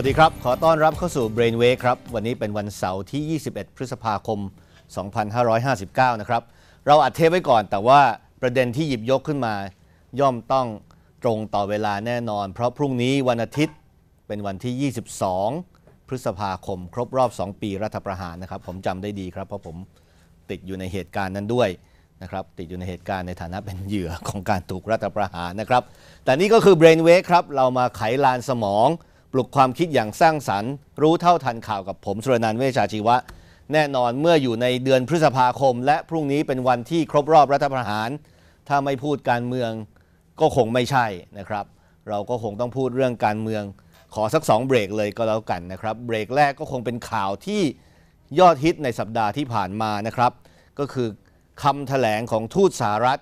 สวัสดีครับ ขอต้อนรับเข้าสู่ Brainwave ครับ วันนี้เป็นวันเสาร์ที่ 21 พฤษภาคม 2559 นะครับ เราอัดเทปไว้ก่อน แต่ว่าประเด็นที่หยิบยกขึ้นมา ย่อมต้องตรงต่อเวลาแน่นอน เพราะพรุ่งนี้วันอาทิตย์เป็นวันที่ 22 พฤษภาคม ครบรอบ 2 ปีรัฐประหารนะครับ ผมจำได้ดีครับ เพราะผมติดอยู่ในเหตุการณ์นั้นด้วยนะครับติดอยู่ในเหตุการณ์ในฐานะเป็นเหยื่อของการถูกรัฐประหารนะครับ แต่นี่ก็คือ Brainwave ครับ เรามาไขลานสมอง ปลุกความคิดอย่างสร้างสรรค์ รู้เท่าทันข่าวกับผมสุรนันท์เวชชาชีวะ แน่นอนเมื่ออยู่ในเดือนพฤษภาคม และพรุ่งนี้เป็นวันที่ครบรอบรัฐประหาร ถ้าไม่พูดการเมืองก็คงไม่ใช่นะครับ เราก็คงต้องพูดเรื่องการเมือง ขอสัก2เบรกเลยก็แล้วกันนะครับ เบรกแรกก็คงเป็นข่าวที่ยอดฮิตในสัปดาห์ที่ผ่านมานะครับ ก็คือคำแถลงของทูตสหรัฐ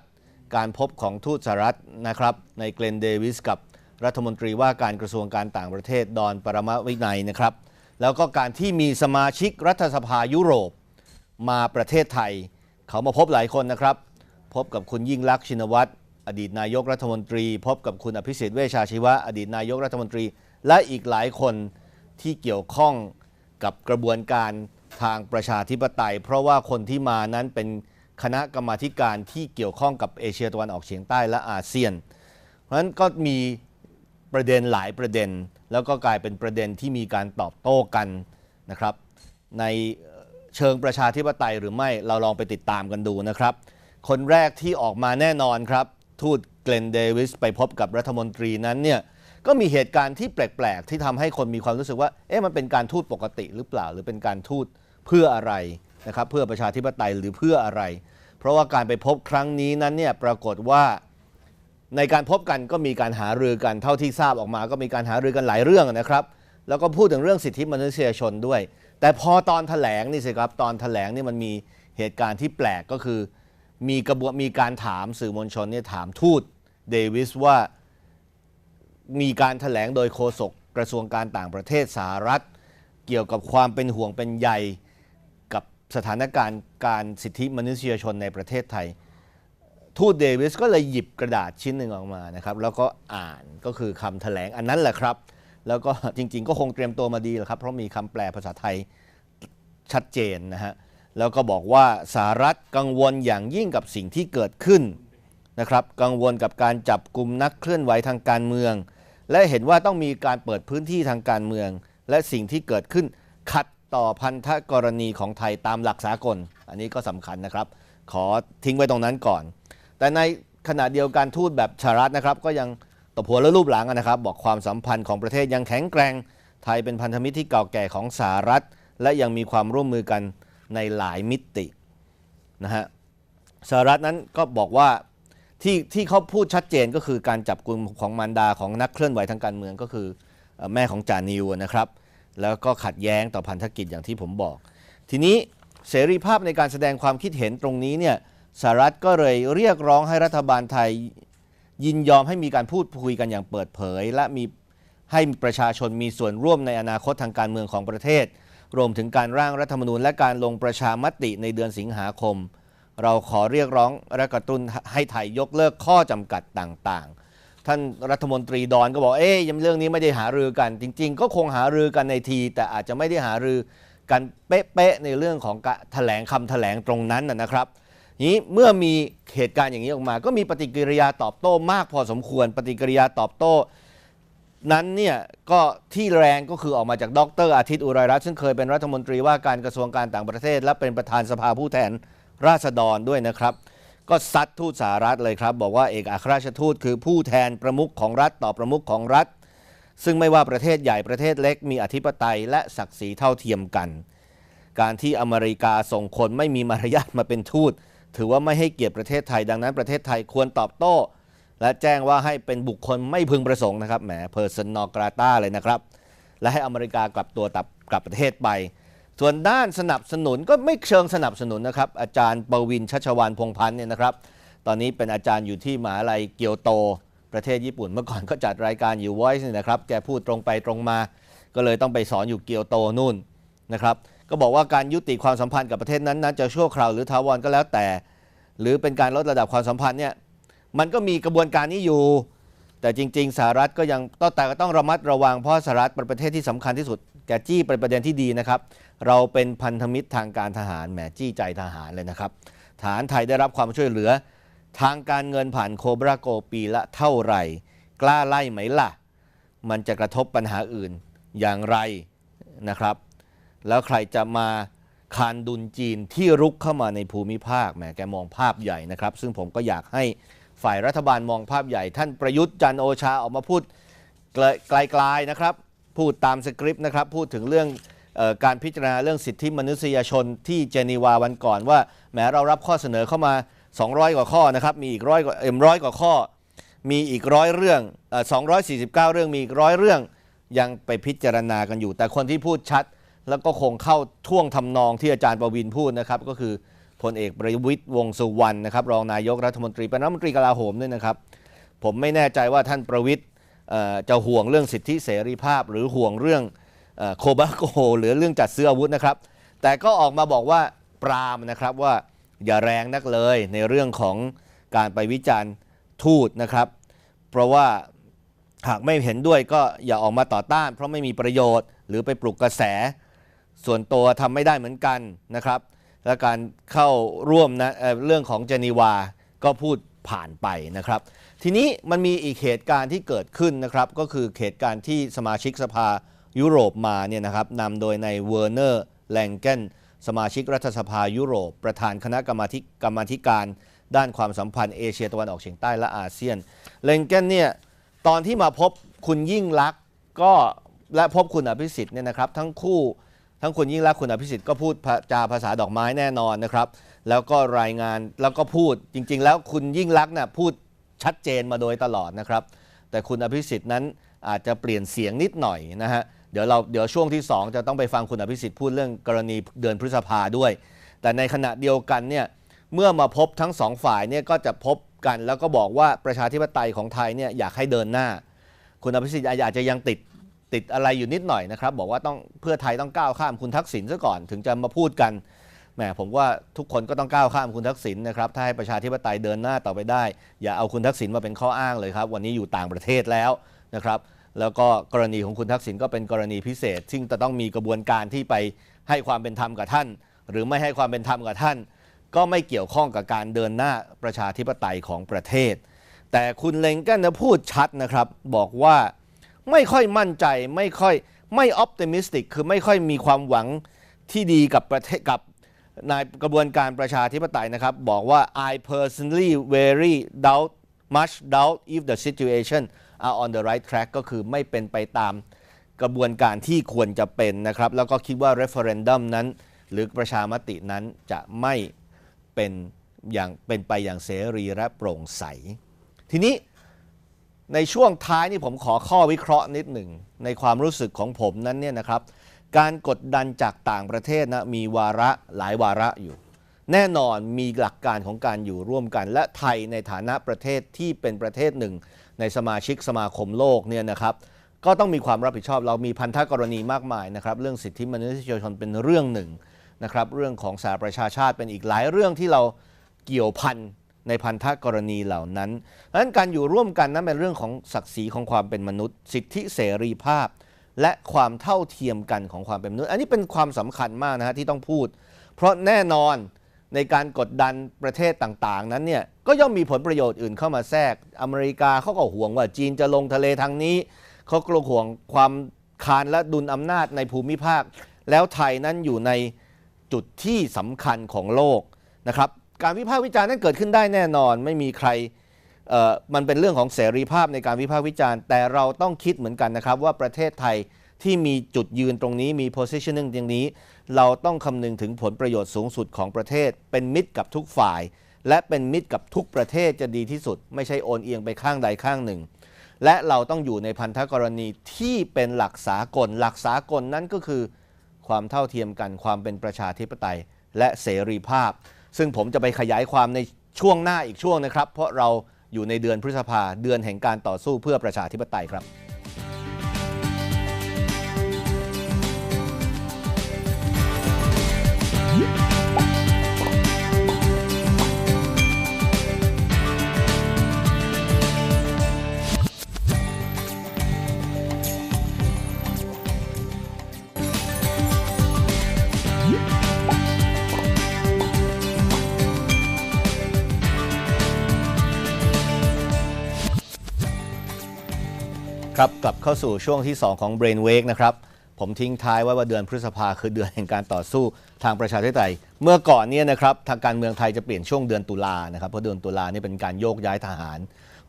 การพบของทูตสหรัฐนะครับในเกลนเดวิสกับ รัฐมนตรีว่าการกระทรวงการต่างประเทศดอนปรมวินัยนะครับ แล้วก็การที่มีสมาชิกรัฐสภายุโรป มาประเทศไทย เขามาพบหลายคนนะครับ พบกับคุณยิ่งลักษณ์ชินวัตรอดีตนายกรัฐมนตรี พบกับคุณอภิสิทธิ์เวชชาชีวะอดีตนายกรัฐมนตรี และอีกหลายคนที่เกี่ยวข้องกับกระบวนการทางประชาธิปไตย เพราะว่าคนที่มานั้นเป็นคณะกรรมาการที่เกี่ยวข้องกับเอเชียตะวันออกเฉียงใต้และอาเซียน เพราะฉะนั้นก็มี ประเด็นหลายประเด็น แล้วก็กลายเป็นประเด็นที่มีการตอบโต้กันนะครับ ในเชิงประชาธิปไตยหรือไม่เราลองไปติดตามกันดูนะครับ คนแรกที่ออกมาแน่นอนครับ ทูตเกลนเดวิสไปพบกับรัฐมนตรีนั้นเนี่ยก็มีเหตุการณ์ที่แปลก ๆ ที่ทำให้คนมีความรู้สึกว่า เอ๊ะมันเป็นการทูตปกติหรือเปล่า หรือเป็นการทูตเพื่ออะไรนะครับ เพื่อประชาธิปไตยหรือเพื่ออะไร เพราะว่าการไปพบครั้งนี้นั้นเนี่ยปรากฏว่า ในการพบกันก็มีการหารือกันเท่าที่ทราบออกมา ก็มีการหารือกันหลายเรื่องนะครับ แล้วก็พูดถึงเรื่องสิทธิมนุษยชนด้วย แต่พอตอนแถลงนี่สิครับตอนแถลงนี่มันมีเหตุการณ์ที่แปลกก็คือ มีกระบวนมีการถามสื่อมวลชนเนี่ยถามทูตเดวิสว่ามีการแถลงโดยโฆษกกระทรวงการต่างประเทศสหรัฐ เกี่ยวกับความเป็นห่วงเป็นใยกับสถานการณ์การสิทธิมนุษยชนในประเทศไทย ทูตเดวิสก็เลยหยิบกระดาษชิ้นหนึ่งออกมานะครับ แล้วก็อ่านก็คือคำแถลงอันนั้นแหละครับ แล้วก็จริงๆ ก็คงเตรียมตัวมาดีแหละครับ เพราะมีคำแปลภาษาไทยชัดเจนนะฮะแล้วก็บอกว่าสหรัฐกังวลอย่างยิ่งกับสิ่งที่เกิดขึ้นนะครับ กังวลกับการจับกลุ่มนักเคลื่อนไหวทางการเมือง และเห็นว่าต้องมีการเปิดพื้นที่ทางการเมือง และสิ่งที่เกิดขึ้นขัดต่อพันธกรณีของไทยตามหลักสากล อันนี้ก็สำคัญนะครับ ขอทิ้งไว้ตรงนั้นก่อน แต่ในขณะเดียวกันทูตแบบสหรัฐนะครับ ก็ยังตบหัวและรูปหลังนะครับ บอกความสัมพันธ์ของประเทศยังแข็งแกร่งไทยเป็นพันธมิตรที่เก่าแก่ของสหรัฐ และยังมีความร่วมมือกันในหลายมิตินะฮะสหรัฐนั้นก็บอกว่าที่ที่เขาพูดชัดเจนก็คือการจับกลุ่มของมารดาของนักเคลื่อนไหวทางการเมืองก็คือแม่ของจานิวนะครับ แล้วก็ขัดแย้งต่อพันธกิจอย่างที่ผมบอก ทีนี้เสรีภาพในการแสดงความคิดเห็นตรงนี้เนี่ย สหรัฐก็เลยเรียกร้องให้รัฐบาลไทย ยินยอมให้มีการพูดคุยกันอย่างเปิดเผย และมีให้ประชาชนมีส่วนร่วมในอนาคตทางการเมืองของประเทศ รวมถึงการร่างรัฐธรรมนูญและการลงประชามติในเดือนสิงหาคม เราขอเรียกร้องและกระตุ้นให้ไทยยกเลิกข้อจำกัดต่างๆ ท่านรัฐมนตรีดอนก็บอกเอ๊ยยังเรื่องนี้ไม่ได้หารือกัน จริง ๆ ก็คงหารือกันในที แต่อาจจะไม่ได้หารือกันเป๊ะๆในเรื่องของการแถลงคำแถลงตรงนั้นนะนะครับ นี้เมื่อมีเหตุการณ์อย่างนี้ออกมา ก็มีปฏิกิริยาตอบโต้มากพอสมควร ปฏิกิริยาตอบโต้ นั้นเนี่ยก็ที่แรงก็คือออกมาจากดรอาทิตย์อุไรรัตน์ซึ่งเคยเป็นรัฐมนตรีว่าการกระทรวงการต่างประเทศ และเป็นประธานสภาผู้แทนราษฎรด้วยนะครับ ก็ซัดทูตสหรัฐเลยครับ บอกว่าเอกอัครราชทูตคือผู้แทนประมุขของรัฐต่อประมุขของรัฐ ซึ่งไม่ว่าประเทศใหญ่ประเทศเล็กมีอธิปไตยและศักดิ์ศรีเท่าเทียมกัน การที่อเมริกาส่งคนไม่มีมารยาทมาเป็นทูต ถือว่าไม่ให้เกียรติประเทศไทย ดังนั้นประเทศไทยควรตอบโต้ และแจ้งว่าให้เป็นบุคคลไม่พึงประสงค์นะครับแหมเพอร์ซนอกราตาเลยนะครับ และให้อเมริกากลับตัวกลับกลับประเทศไป ส่วนด้านสนับสนุนก็ไม่เชิงสนับสนุนนะครับ อาจารย์ปวินชัชวานพงพันธ์เนี่ยนะครับ ตอนนี้เป็นอาจารย์อยู่ที่มหาลัยเกียวโต ประเทศญี่ปุ่นเมื่อก่อนก็จัดรายการอยู่ Voice นี่นะครับแกพูดตรงไปตรงมา ก็เลยต้องไปสอนอยู่เกียวโตนู่นนะครับ ก็บอกว่าการยุติความสัมพันธ์กับประเทศนั้นนั้นจะชั่วคราวหรือถาวรก็แล้วแต่ หรือเป็นการลดระดับความสัมพันธ์เนี่ยมันก็มีกระบวนการนี้อยู่ แต่จริง ๆสหรัฐก็ยังต้องแต่ก็ต้องระมัดระวังเพราะสหรัฐเป็นประเทศที่สำคัญที่สุด แกจี้เป็นประเด็นที่ดีนะครับ เราเป็นพันธมิตรทางการทหารแหมจี้ใจทหารเลยนะครับฐานไทยได้รับความช่วยเหลือ ทางการเงินผ่านโคบราโกปีละเท่าไหร่ กล้าไล่ไหมล่ะ มันจะกระทบปัญหาอื่นอย่างไรนะครับ แล้วใครจะมาคานดุลจีนที่รุกเข้ามาในภูมิภาคแหมแกมองภาพใหญ่นะครับ ซึ่งผมก็อยากให้ฝ่ายรัฐบาลมองภาพใหญ่ ท่านประยุทธ์จันโอชาออกมาพูดไกลๆนะครับ พูดตามสคริปต์นะครับ พูดถึงเรื่องออการพิจารณาเรื่องสิทธิมนุษยชนที่เจนีวาวันก่อนว่าแหมเรารับข้อเสนอเข้ามา 200 กว่าข้อนะครับ มีอีกร้อยกว่าเอ็มร้อยกว่าข้อ มีอีกร้อยเรื่องเอ่อ249เรื่องมีอีกร้อยเรื่องยังไปพิจารณากันอยู่ แต่คนที่พูดชัด แล้วก็คงเข้าท่วงทำนองที่อาจารย์ประวินพูดนะครับ ก็คือพลเอกประวิตยวงสุวรรณนะครับ รองนายกรัฐมนตรีเป็นรัฐมนตรีกลาโหมด้วยนะครับ ผมไม่แน่ใจว่าท่านประวิตยเอ่อจะห่วงเรื่องสิทธิเสรีภาพ หรือห่วงเรื่องโคบาโกหรือเรื่องจัดซื้ออาวุธนะครับ แต่ก็ออกมาบอกว่าปรามนะครับว่าอย่าแรงนักเลยในเรื่องของการไปวิจารณ์ทูตนะครับ เพราะว่าหากไม่เห็นด้วยก็อย่าออกมาต่อต้าน เพราะไม่มีประโยชน์หรือไปปลุกกระแส ส่วนตัวทำไม่ได้เหมือนกันนะครับ และการเข้าร่วมนะเอ่อเรื่องของเจนีวาก็พูดผ่านไปนะครับ ทีนี้มันมีอีกเหตุการณ์ที่เกิดขึ้นนะครับ ก็คือเหตุการณ์ที่สมาชิกสภายุโรปมาเนี่ยนะครับนำโดยในเวอร์เนอร์แลงเกนสมาชิกรัฐสภายุโรป ประธานคณะกรรมาธิกรรมาธิการ ด้านความสัมพันธ์เอเชียตะวันออกเฉียงใต้และอาเซียนเลงเกนเนี่ยตอนที่มาพบคุณยิ่งลักษณ์ก็และพบคุณอภิสิทธิ์เนี่ยนะครับ ทั้งคู่ ทั้งคุณยิ่งลักษณ์คุณอภิสิทธิ์ก็พูดจาภาษาดอกไม้แน่นอนนะครับ แล้วก็รายงานแล้วก็พูดจริง ๆ แล้วคุณยิ่งลักษณ์น่ะพูดชัดเจนมาโดยตลอดนะครับ แต่คุณอภิสิทธิ์นั้นอาจจะเปลี่ยนเสียงนิดหน่อยนะฮะเดี๋ยวเราเดี๋ยวช่วงที่ 2 จะต้องไปฟังคุณอภิสิทธิ์พูดเรื่องกรณีเดือนพฤษภาด้วย แต่ในขณะเดียวกันเนี่ยเมื่อมาพบทั้งสองฝ่ายเนี่ยก็จะพบกัน แล้วก็บอกว่าประชาธิปไตยของไทยเนี่ยอยากให้เดินหน้า คุณอภิสิทธิ์อาจจะยังติด ติดอะไรอยู่นิดหน่อยนะครับ บอกว่าต้องเพื่อไทยต้องก้าวข้ามคุณทักษิณซะก่อนถึงจะมาพูดกันแหมผมว่าทุกคนก็ต้องก้าวข้ามคุณทักษิณนะครับ ถ้าให้ประชาธิปไตยเดินหน้าต่อไปได้ อย่าเอาคุณทักษิณมาเป็นข้ออ้างเลยครับ วันนี้อยู่ต่างประเทศแล้วนะครับ แล้วก็กรณีของคุณทักษิณก็เป็นกรณีพิเศษ ซึ่งจะต้องมีกระบวนการที่ไปให้ความเป็นธรรมกับท่าน หรือไม่ให้ความเป็นธรรมกับท่าน ก็ไม่เกี่ยวข้องกับการเดินหน้าประชาธิปไตยของประเทศ แต่คุณเลงกันนะพูดชัดนะครับ บอกว่า ไม่ค่อยมั่นใจไม่ค่อยไม่ออ t ติมิสติกคือไม่ค่อยมีความหวังที่ดีกับประเทศกับในกระบวนการประชาธิปไตยนะครับ บอกว่า I personally very doubt much doubt if the situation are on the right track ก็คือไม่เป็นไปตามกระบวนการที่ควรจะเป็นนะครับ แล้วก็คิดว่า referendum นั้น หรือประชามตินั้นจะไม่เป็นอย่างเป็นไปอย่างเสรีและโปร่งใส ทีนี้ ในช่วงท้ายนี่ผมขอข้อวิเคราะห์นิดหนึ่ง ในความรู้สึกของผมนั้นเนี่ยนะครับ การกดดันจากต่างประเทศนะมีวาระหลายวาระอยู่ แน่นอนมีหลักการของการอยู่ร่วมกัน และไทยในฐานะประเทศที่เป็นประเทศหนึ่ง ในสมาชิกสมาคมโลกเนี่ยนะครับ ก็ต้องมีความรับผิดชอบเรามีพันธกรณีมากมายนะครับ เรื่องสิทธิมนุษยชนเป็นเรื่องหนึ่งนะครับ เรื่องของสหประชาชาติเป็นอีกหลายเรื่องที่เราเกี่ยวพัน ในพันธกรณีเหล่านั้นดังนั้นการอยู่ร่วมกันนั้นเป็นเรื่องของศักดิ์ศรีของความเป็นมนุษย์ สิทธิเสรีภาพ และความเท่าเทียมกันของความเป็นมนุษย์ อันนี้เป็นความสำคัญมากนะฮะที่ต้องพูด เพราะแน่นอนในการกดดันประเทศต่างๆ นั้นเนี่ยก็ย่อมมีผลประโยชน์อื่นเข้ามาแทรก อเมริกาเขาก็ห่วงว่าจีนจะลงทะเลทางนี้เขากลัวห่วงความคานและดุลอำนาจในภูมิภาค แล้วไทยนั้นอยู่ในจุดที่สำคัญของโลกนะครับ การวิพากษ์วิจารณ์นั้นเกิดขึ้นได้แน่นอน ไม่มีใครมันเป็นเรื่องของเสรีภาพในการวิพากษ์วิจารณ์ แต่เราต้องคิดเหมือนกันนะครับ ว่าประเทศไทยที่มีจุดยืนตรงนี้มี positioning อย่างนี้ เราต้องคำนึงถึงผลประโยชน์สูงสุดของประเทศ เป็นมิตรกับทุกฝ่าย และเป็นมิตรกับทุกประเทศจะดีที่สุด ไม่ใช่โอนเอียงไปข้างใดข้างหนึ่ง และเราต้องอยู่ในพันธกรณีที่เป็นหลักสากล หลักสากลนั้นก็คือ ความเท่าเทียมกันความเป็นประชาธิปไตย และเสรีภาพ ซึ่งผมจะไปขยายความในช่วงหน้าอีกช่วงนะครับ เพราะเราอยู่ในเดือนพฤษภาเดือนแห่งการต่อสู้เพื่อประชาธิปไตยครับ ครับกลับเข้าสู่ช่วงที่ 2 ของ Brain Wake นะครับ ผมทิ้งท้ายไว้ว่าเดือนพฤษภาคือเดือนแห่งการต่อสู้ทางประชาธิปไตย เมื่อก่อนเนี่ยนะครับทางการเมืองไทยจะเปลี่ยนช่วงเดือนตุลานะครับเพราะเดือนตุลานี่เป็นการโยกย้ายทหาร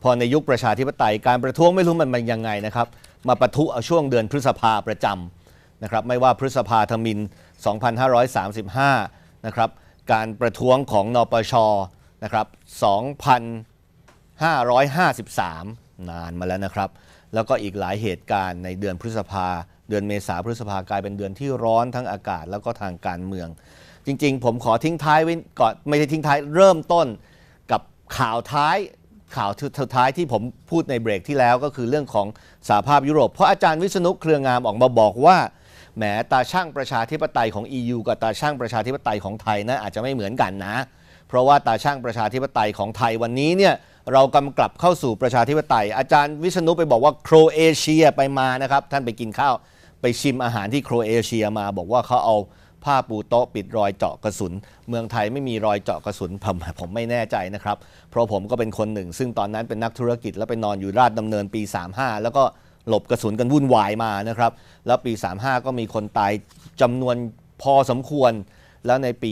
พอในยุคประชาธิปไตยการประท้วงไม่รู้มันมันยังไงนะครับมาประทุเอาช่วงเดือนพฤษภาประจำนะครับไม่ว่าพฤษภาธมิน 2535 นะครับการประท้วงของนปชนะครับ2,553 นานมาแล้วนะครับ แล้วก็อีกหลายเหตุการณ์ในเดือนพฤษภา เดือนเมษาพฤษภากลายเป็นเดือนที่ร้อนทั้งอากาศแล้วก็ทางการเมือง จริง ๆ ผมขอทิ้งท้ายไว้ก่อนไม่ใช่ทิ้งท้ายเริ่มต้นกับข่าวท้ายข่าวสุดท้ายที่ผมพูดในเบรกที่แล้วก็คือเรื่องของสหภาพยุโรป เพราะอาจารย์วิษณุเครืองามออกมาบอกว่าแหมตาช่างประชาธิปไตยของ EU กับตาช่างประชาธิปไตยของไทยนะอาจจะไม่เหมือนกันนะ เพราะว่าตาช่างประชาธิปไตยของไทยวันนี้เนี่ย เรากำกลับเข้าสู่ประชาธิปไตย อาจารย์วิษณุไปบอกว่าโครเอเชียไปมานะครับ ท่านไปกินข้าวไปชิมอาหารที่โครเอเชียมา บอกว่าเขาเอาผ้าปูโต๊ะปิดรอยเจาะกระสุน เมืองไทยไม่มีรอยเจาะกระสุนผมผมไม่แน่ใจนะครับ เพราะผมก็เป็นคนหนึ่ง ซึ่งตอนนั้นเป็นนักธุรกิจแล้วไปนอนอยู่ราชดำเนินปี 35 แล้วก็หลบกระสุนกันวุ่นวายมานะครับ แล้วปี 35 ก็มีคนตายจำนวนพอสมควร แล้วในปี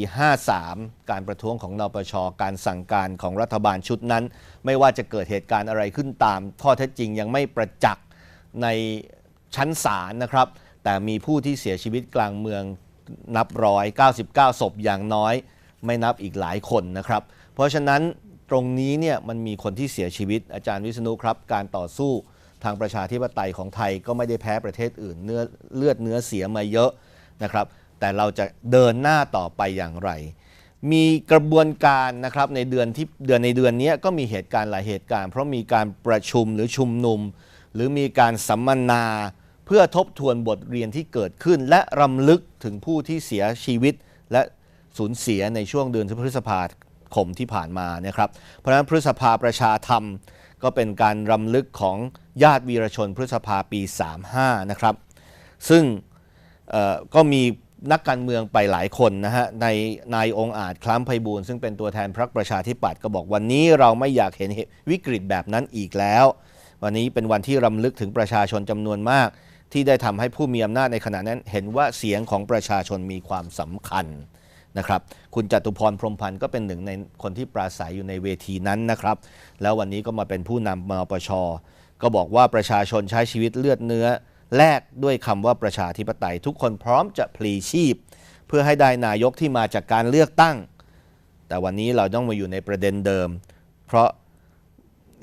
53 การประท้วงของนปช การสั่งการของรัฐบาลชุดนั้น ไม่ว่าจะเกิดเหตุการณ์อะไรขึ้นตาม ข้อเท็จจริงยังไม่ประจักษ์ในชั้นศาลนะครับ แต่มีผู้ที่เสียชีวิตกลางเมืองนับร้อย99ศพอย่างน้อย ไม่นับอีกหลายคนนะครับ เพราะฉะนั้นตรงนี้เนี่ยมันมีคนที่เสียชีวิตอาจารย์วิษณุครับ การต่อสู้ทางประชาธิปไตยของไทยก็ไม่ได้แพ้ประเทศอื่นเนื้อเลือดเนื้อเสียมาเยอะนะครับ แต่เราจะเดินหน้าต่อไปอย่างไร มีกระบวนการนะครับในเดือนที่เดือนในเดือนนี้ก็มีเหตุการณ์หลายเหตุการณ์ เพราะมีการประชุมหรือชุมนุม หรือมีการสัมมนา เพื่อทบทวนบทเรียนที่เกิดขึ้น และรำลึกถึงผู้ที่เสียชีวิต และสูญเสียในช่วงเดือนพฤษภาคมที่ผ่านมานะครับเพราะฉะนั้นพฤษภาประชาธรรม ก็เป็นการรำลึกของญาติวีรชนพฤษภาปี 35 นะครับ ซึ่งก็มี นักการเมืองไปหลายคนนะฮะในนายองอาจคล้ำไพบูลซึ่งเป็นตัวแทนพรรคประชาธิปัตย์ก็บอกวันนี้เราไม่อยากเห็นวิกฤตแบบนั้นอีกแล้ว วันนี้เป็นวันที่รำลึกถึงประชาชนจำนวนมาก ที่ได้ทำให้ผู้มีอำนาจในขณะนั้น เห็นว่าเสียงของประชาชนมีความสำคัญนะครับคุณจตุพรพรมพันธ์ก็เป็นหนึ่งในคนที่ปราศัยอยู่ในเวทีนั้นนะครับ แล้ววันนี้ก็มาเป็นผู้นำมปชก็บอกว่าประชาชนใช้ชีวิตเลือดเนื้อ แลกด้วยคำว่าประชาธิปไตย ทุกคนพร้อมจะพลีชีพ เพื่อให้ได้นายกที่มาจากการเลือกตั้ง แต่วันนี้เราต้องมาอยู่ในประเด็นเดิม เพราะ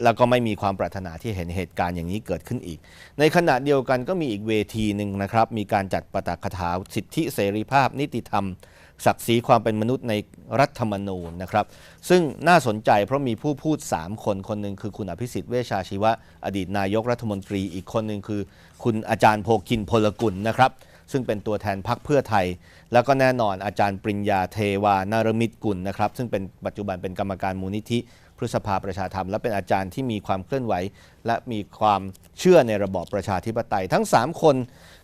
แล้วก็ไม่มีความปรารถนาที่เห็นเหตุการณ์อย่างนี้เกิดขึ้นอีก ในขณะเดียวกันก็มีอีกเวทีหนึ่งนะครับ มีการจัดประตาคถาสิทธิเสรีภาพ นิติธรรม ศักดิ์ศรีความเป็นมนุษย์ในรัฐธรรมนูญนะครับ ซึ่งน่าสนใจเพราะมีผู้พูด 3 คนคนหนึ่งคือคุณอภิสิทธิ์เวชชาชีวะ อดีตนายกรัฐมนตรีอีกคนหนึ่งคือ คุณอาจารย์โพคินพลกุลนะครับ ซึ่งเป็นตัวแทนพรรคเพื่อไทย แล้วก็แน่นอนอาจารย์ปริญญาเทวานารมิตกุลนะครับ ซึ่งเป็นปัจจุบันเป็นกรรมการมูลนิธิพฤษภาประชาธรรม และเป็นอาจารย์ที่มีความเคลื่อนไหว และมีความเชื่อในระบอบประชาธิปไตย ทั้ง 3 คน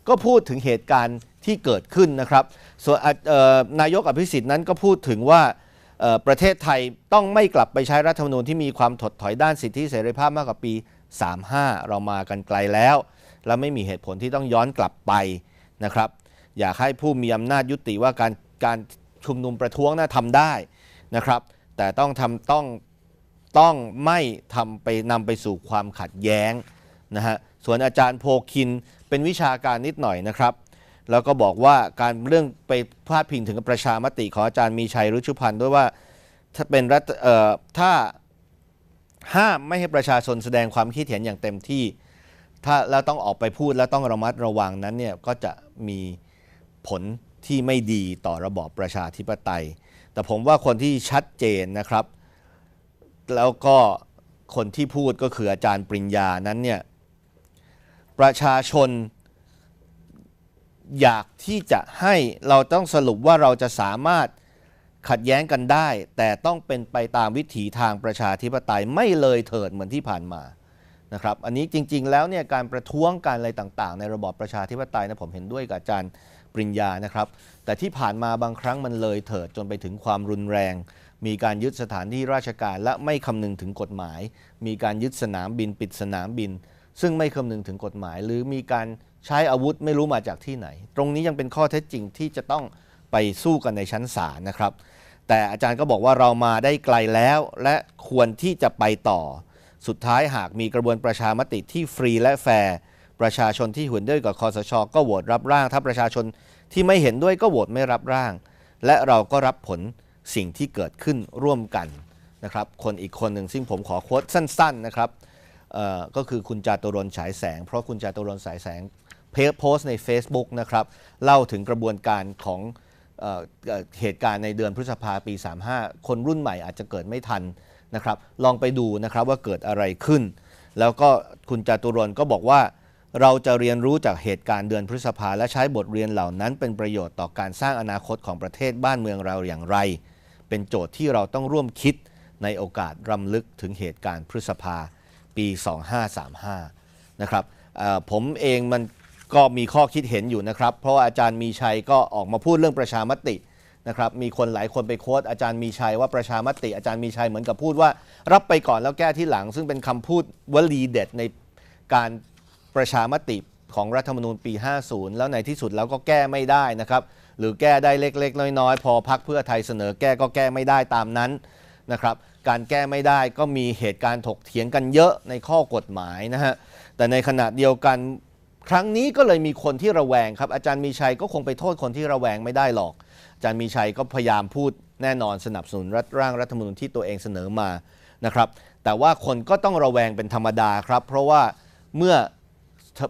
ก็พูดถึงเหตุการณ์ที่เกิดขึ้นนะครับ ส่วนนายกอภิสิทธิ์นั้นก็พูดถึงว่าประเทศไทยต้องไม่กลับไปใช้รัฐธรรมนูญที่มีความถดถอยด้านสิทธิเสรีภาพมากกว่าปี 35 เรามากันไกลแล้ว และไม่มีเหตุผลที่ต้องย้อนกลับไปนะครับ อยากให้ผู้มีอำนาจยุติว่าการการชุมนุมประท้วงน่าทำได้นะครับ แต่ต้องทำต้องต้องไม่ทำไปนำไปสู่ความขัดแย้งนะฮะส่วนอาจารย์โพคิน เป็นวิชาการนิดหน่อยนะครับ แล้วก็บอกว่าการเรื่องไปพาดพิงถึงประชามติของอาจารย์มีชัยรุชุพันธ์ด้วยว่าถ้าเป็นรัฐเอ่อถ้าห้ามไม่ให้ประชาชนแสดงความคิดเห็นอย่างเต็มที่ ถ้าแล้วต้องออกไปพูดแล้วต้องระมัดระวังนั้นเนี่ยก็จะมีผลที่ไม่ดีต่อระบอบประชาธิปไตย แต่ผมว่าคนที่ชัดเจนนะครับ แล้วก็คนที่พูดก็คืออาจารย์ปริญญานั้นเนี่ย ประชาชน อยากที่จะให้เราต้องสรุปว่าเราจะสามารถขัดแย้งกันได้ แต่ต้องเป็นไปตามวิถีทางประชาธิปไตยไม่เลยเถิดเหมือนที่ผ่านมานะครับอันนี้จริง ๆ แล้วเนี่ยการประท้วงการอะไรต่างๆ ในระบอบประชาธิปไตยนะผมเห็นด้วยกับอาจารย์ปริญญานะครับ แต่ที่ผ่านมาบางครั้งมันเลยเถิดจนไปถึงความรุนแรง มีการยึดสถานที่ราชการและไม่คำนึงถึงกฎหมาย มีการยึดสนามบินปิดสนามบิน ซึ่งไม่คำนึงถึงกฎหมาย หรือมีการใช้อาวุธไม่รู้มาจากที่ไหน ตรงนี้ยังเป็นข้อเท็จจริงที่จะต้องไปสู้กันในชั้นศาลนะครับ แต่อาจารย์ก็บอกว่าเรามาได้ไกลแล้ว และควรที่จะไปต่อ สุดท้ายหากมีกระบวนประชามติที่ฟรีและแฟร์ประชาชนที่เห็นด้วยกับคอสช ก็โหวตรับร่าง ถ้าประชาชนที่ไม่เห็นด้วยก็โหวตไม่รับร่าง และเราก็รับผลสิ่งที่เกิดขึ้นร่วมกันนะครับ คนอีกคนหนึ่งซึ่งผมขอโค้ดสั้น ๆนะครับ ก็คือคุณจาตุรนฉายแสง เพราะคุณจาตุรนฉายแสงเพจโพสต์ใน Facebook นะครับเล่าถึงกระบวนการของเออเออเหตุการณ์ในเดือนพฤษภาปี 35 คนรุ่นใหม่อาจจะเกิดไม่ทันนะครับ ลองไปดูนะครับว่าเกิดอะไรขึ้น แล้วก็คุณจาตุรนก็บอกว่า เราจะเรียนรู้จากเหตุการณ์เดือนพฤษภาและใช้บทเรียนเหล่านั้น เป็นประโยชน์ต่อการสร้างอนาคตของประเทศบ้านเมืองเราอย่างไร เป็นโจทย์ที่เราต้องร่วมคิดในโอกาสรำลึกถึงเหตุการณ์พฤษภา ปี 2535 นะครับผมเองมันก็มีข้อคิดเห็นอยู่นะครับ เพราะาอาจารย์มีชัยก็ออกมาพูดเรื่องประชามตินะครับมีคนหลายคนไปโค้ดอาจารย์มีชัยว่าประชามติ อาจารย์มีชัยเหมือนกับพูดว่า รับไปก่อนแล้วแก้ที่หลัง ซึ่งเป็นคำพูดวลีเด็ดในการประชามติของรัฐธรรมนูญปี 50 แล้วในที่สุดแล้วก็แก้ไม่ได้นะครับ หรือแก้ได้เล็กๆ น้อยๆ พอพักเพื่อไทยเสนอแก้ก็แก้ไม่ได้ตามนั้น นะครับ การแก้ไม่ได้ก็มีเหตุการณ์ถกเถียงกันเยอะในข้อกฎหมายนะฮะ แต่ในขณะเดียวกันครั้งนี้ก็เลยมีคนที่ระแวงครับ อาจารย์มีชัยก็คงไปโทษคนที่ระแวงไม่ได้หรอก อาจารย์มีชัยก็พยายามพูดแน่นอนสนับสนุนรัฐร่างรัฐธรรมนูญที่ตัวเองเสนอมานะครับ แต่ว่าคนก็ต้องระแวงเป็นธรรมดาครับ เพราะว่าเมื่อ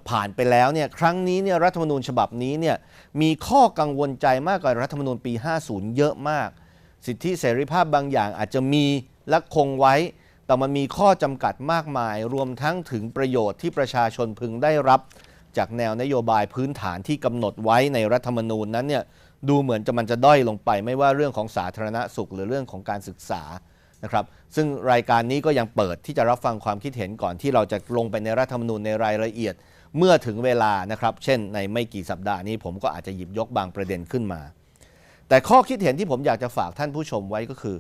ผ่านไปแล้วเนี่ยครั้งนี้เนี่ยรัฐธรรมนูญฉบับนี้เนี่ยมีข้อกังวลใจมากกว่ารัฐธรรมนูญปี 50 เยอะมาก สิทธิเสรีภาพบางอย่างอาจจะมีและคงไว้ แต่มันมีข้อจำกัดมากมาย รวมทั้งถึงประโยชน์ที่ประชาชนพึงได้รับ จากแนวนโยบายพื้นฐานที่กำหนดไว้ในรัฐธรรมนูญนั้นเนี่ยดูเหมือนจะมันจะด้อยลงไป ไม่ว่าเรื่องของสาธารณสุข หรือเรื่องของการศึกษานะครับ ซึ่งรายการนี้ก็ยังเปิดที่จะรับฟังความคิดเห็นก่อนที่เราจะลงไปในรัฐธรรมนูญในรายละเอียดเมื่อถึงเวลานะครับ เช่น ในไม่กี่สัปดาห์นี้ผมก็อาจจะหยิบยกบางประเด็นขึ้นมา แต่ข้อคิดเห็นที่ผมอยากจะฝากท่านผู้ชมไว้ก็คือ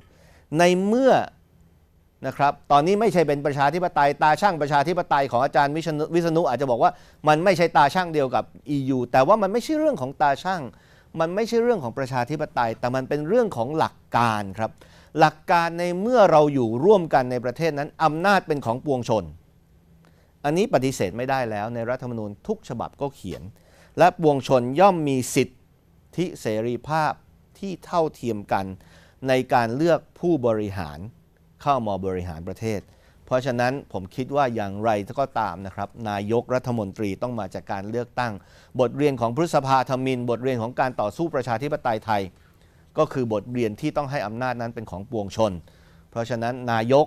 ในเมื่อนะครับตอนนี้ไม่ใช่เป็นประชาธิปไตยตาช่างประชาธิปไตยของอาจารย์วิษณุวิษณุอาจจะบอกว่ามันไม่ใช่ตาช่างเดียวกับ EU แต่ว่ามันไม่ใช่เรื่องของตาช่าง มันไม่ใช่เรื่องของประชาธิปไตย แต่มันเป็นเรื่องของหลักการครับ หลักการในเมื่อเราอยู่ร่วมกันในประเทศนั้นอำนาจเป็นของปวงชน อันนี้ปฏิเสธไม่ได้แล้วในรัฐธรรมนูญทุกฉบับก็เขียน และปวงชนย่อมมีสิทธิเสรีภาพ ที่เท่าเทียมกันในการเลือกผู้บริหารเข้ามาบริหารประเทศ เพราะฉะนั้นผมคิดว่าอย่างไรก็ตามนะครับ นายกรัฐมนตรีต้องมาจากการเลือกตั้ง บทเรียนของพฤษภาธมิน บทเรียนของการต่อสู้ประชาธิปไตยไทย ก็คือบทเรียนที่ต้องให้อำนาจนั้นเป็นของปวงชน เพราะฉะนั้นนายก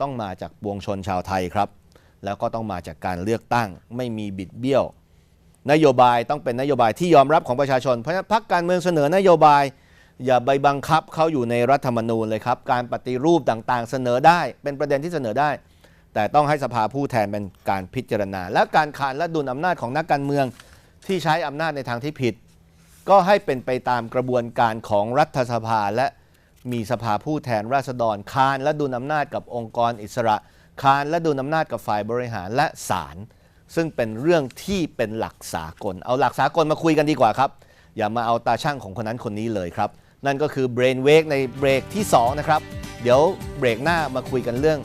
ต้องมาจากปวงชนชาวไทยครับ แล้วก็ต้องมาจากการเลือกตั้ง ไม่มีบิดเบี้ยว นโยบายต้องเป็นนโยบายที่ยอมรับของประชาชน เพราะฉะนั้นพรรคการเมืองเสนอนโยบาย อย่าไปบังคับเขาอยู่ในรัฐธรรมนูญเลยครับ การปฏิรูปต่างๆ เสนอได้ เป็นประเด็นที่เสนอได้ แต่ต้องให้สภาผู้แทนเป็นการพิจารณา และการขานและดุลอำนาจของนักการเมืองที่ใช้อำนาจในทางที่ผิด ก็ให้เป็นไปตามกระบวนการของรัฐสภาและมีสภาผู้แทนราษฎรคานและดุลอำนาจกับองค์กรอิสระคานและดุลอำนาจกับฝ่ายบริหารและศาลซึ่งเป็นเรื่องที่เป็นหลักสากล เอาหลักสากลมาคุยกันดีกว่าครับ อย่ามาเอาตาช่างของคนนั้นคนนี้เลยครับ นั่นก็คือ Brain Wake ในเบรกที่ 2 นะครับ เดี๋ยวเบรกหน้ามาคุยกันเรื่อง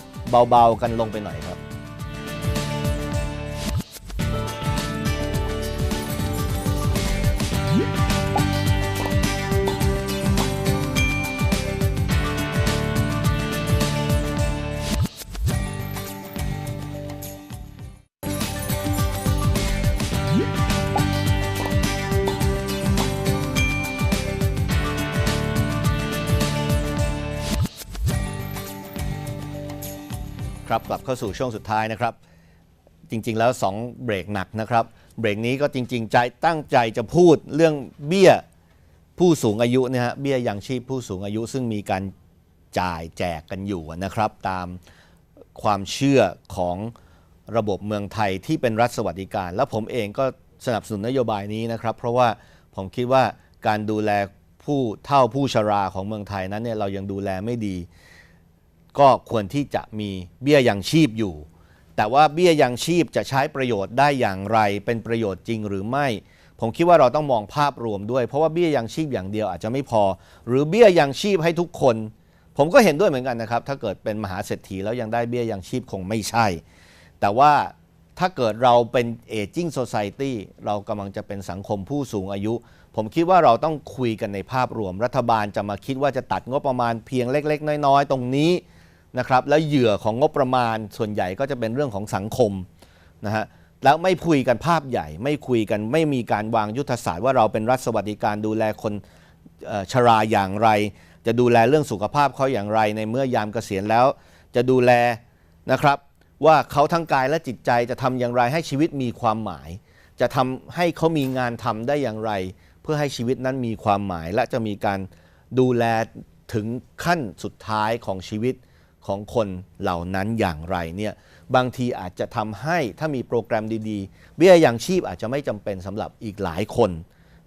เบาๆกันลงไปหน่อยครับ ลับเข้าสู่ช่วงสุดท้ายนะครับ จริง ๆ แล้ว 2 เบรกหนักนะครับ เบรกนี้ก็จริง ๆ ใจตั้งใจจะพูดเรื่องเบี้ยผู้สูงอายุนะฮะเบี้ยยังชีพผู้สูงอายุซึ่งมีการจ่ายแจกกันอยู่นะครับ ตามความเชื่อของระบบเมืองไทยที่เป็นรัฐสวัสดิการ แล้วผมเองก็สนับสนุนนโยบายนี้นะครับ เพราะว่าผมคิดว่าการดูแลผู้เฒ่าผู้ชราของเมืองไทยนั้นเนี่ยเรายังดูแลไม่ดี ก็ควรที่จะมีเบี้ยยังชีพอยู่ แต่ว่าเบี้ยยังชีพจะใช้ประโยชน์ได้อย่างไร เป็นประโยชน์จริงหรือไม่ ผมคิดว่าเราต้องมองภาพรวมด้วย เพราะว่าเบี้ยยังชีพอย่างเดียวอาจจะไม่พอ หรือเบี้ยยังชีพให้ทุกคน ผมก็เห็นด้วยเหมือนกันนะครับ ถ้าเกิดเป็นมหาเศรษฐีแล้วยังได้เบี้ยยังชีพคงไม่ใช่ แต่ว่าถ้าเกิดเราเป็น aging society เรากำลังจะเป็นสังคมผู้สูงอายุ ผมคิดว่าเราต้องคุยกันในภาพรวม รัฐบาลจะมาคิดว่าจะตัดงบประมาณเพียงเล็ก ๆ น้อย ๆ ตรงนี้ นะครับแล้วเหยื่อของงบประมาณส่วนใหญ่ก็จะเป็นเรื่องของสังคมนะฮะแล้วไม่คุยกันภาพใหญ่ ไม่คุยกันไม่มีการวางยุทธศาสตร์ว่าเราเป็นรัฐสวัสดิการดูแลคนชราอย่างไร จะดูแลเรื่องสุขภาพเขาอย่างไร ในเมื่อยามเกษียณแล้ว จะดูแลนะครับว่าเขาทั้งกายและจิตใจจะทำอย่างไรให้ชีวิตมีความหมาย จะทำให้เขามีงานทำได้อย่างไร เพื่อให้ชีวิตนั้นมีความหมาย และจะมีการดูแลถึงขั้นสุดท้ายของชีวิต ของคนเหล่านั้นอย่างไรเนี่ยบางทีอาจจะทำให้ถ้ามีโปรแกรมดีๆ เบี้ยยังชีพอาจจะไม่จำเป็นสำหรับอีกหลายคน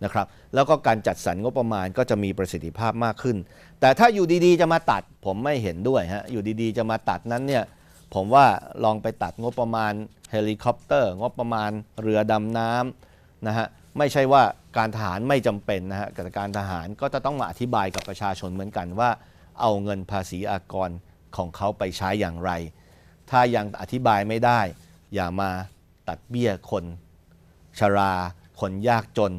นะครับแล้วก็การจัดสรรงบประมาณก็จะมีประสิทธิภาพมากขึ้น แต่ถ้าอยู่ดีๆ จะมาตัดผมไม่เห็นด้วยฮะอยู่ดีๆ จะมาตัดนั้นเนี่ยผมว่าลองไปตัดงบประมาณเฮลิคอปเตอร์ งบประมาณเรือดำน้ำนะฮะไม่ใช่ว่าการทหารไม่จำเป็นนะฮะแต่การทหารก็จะต้องมาอธิบายกับประชาชนเหมือนกันว่า เอาเงินภาษีอากร ของเขาไปใช้อย่างไร ถ้ายังอธิบายไม่ได้ อย่ามาตัดเบี้ยคนชรา คนยากจน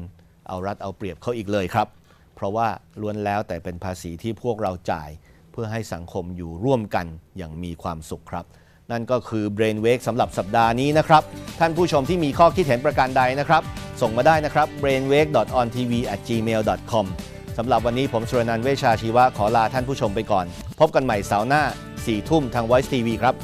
เอารัดเอาเปรียบเขาอีกเลยครับ เพราะว่าล้วนแล้วแต่เป็นภาษีที่พวกเราจ่าย เพื่อให้สังคมอยู่ร่วมกันอย่างมีความสุขครับ นั่นก็คือ Brain Wake สำหรับสัปดาห์นี้นะครับ ท่านผู้ชมที่มีข้อคิดเห็นประการใดนะครับ ส่งมาได้นะครับ brainwake.ontv@gmail.com สำหรับวันนี้ผมสุรนันท์เวชชาชีวะขอลาท่านผู้ชมไปก่อน พบกันใหม่เสาร์หน้า4ทุ่มทาง Voice TV ครับ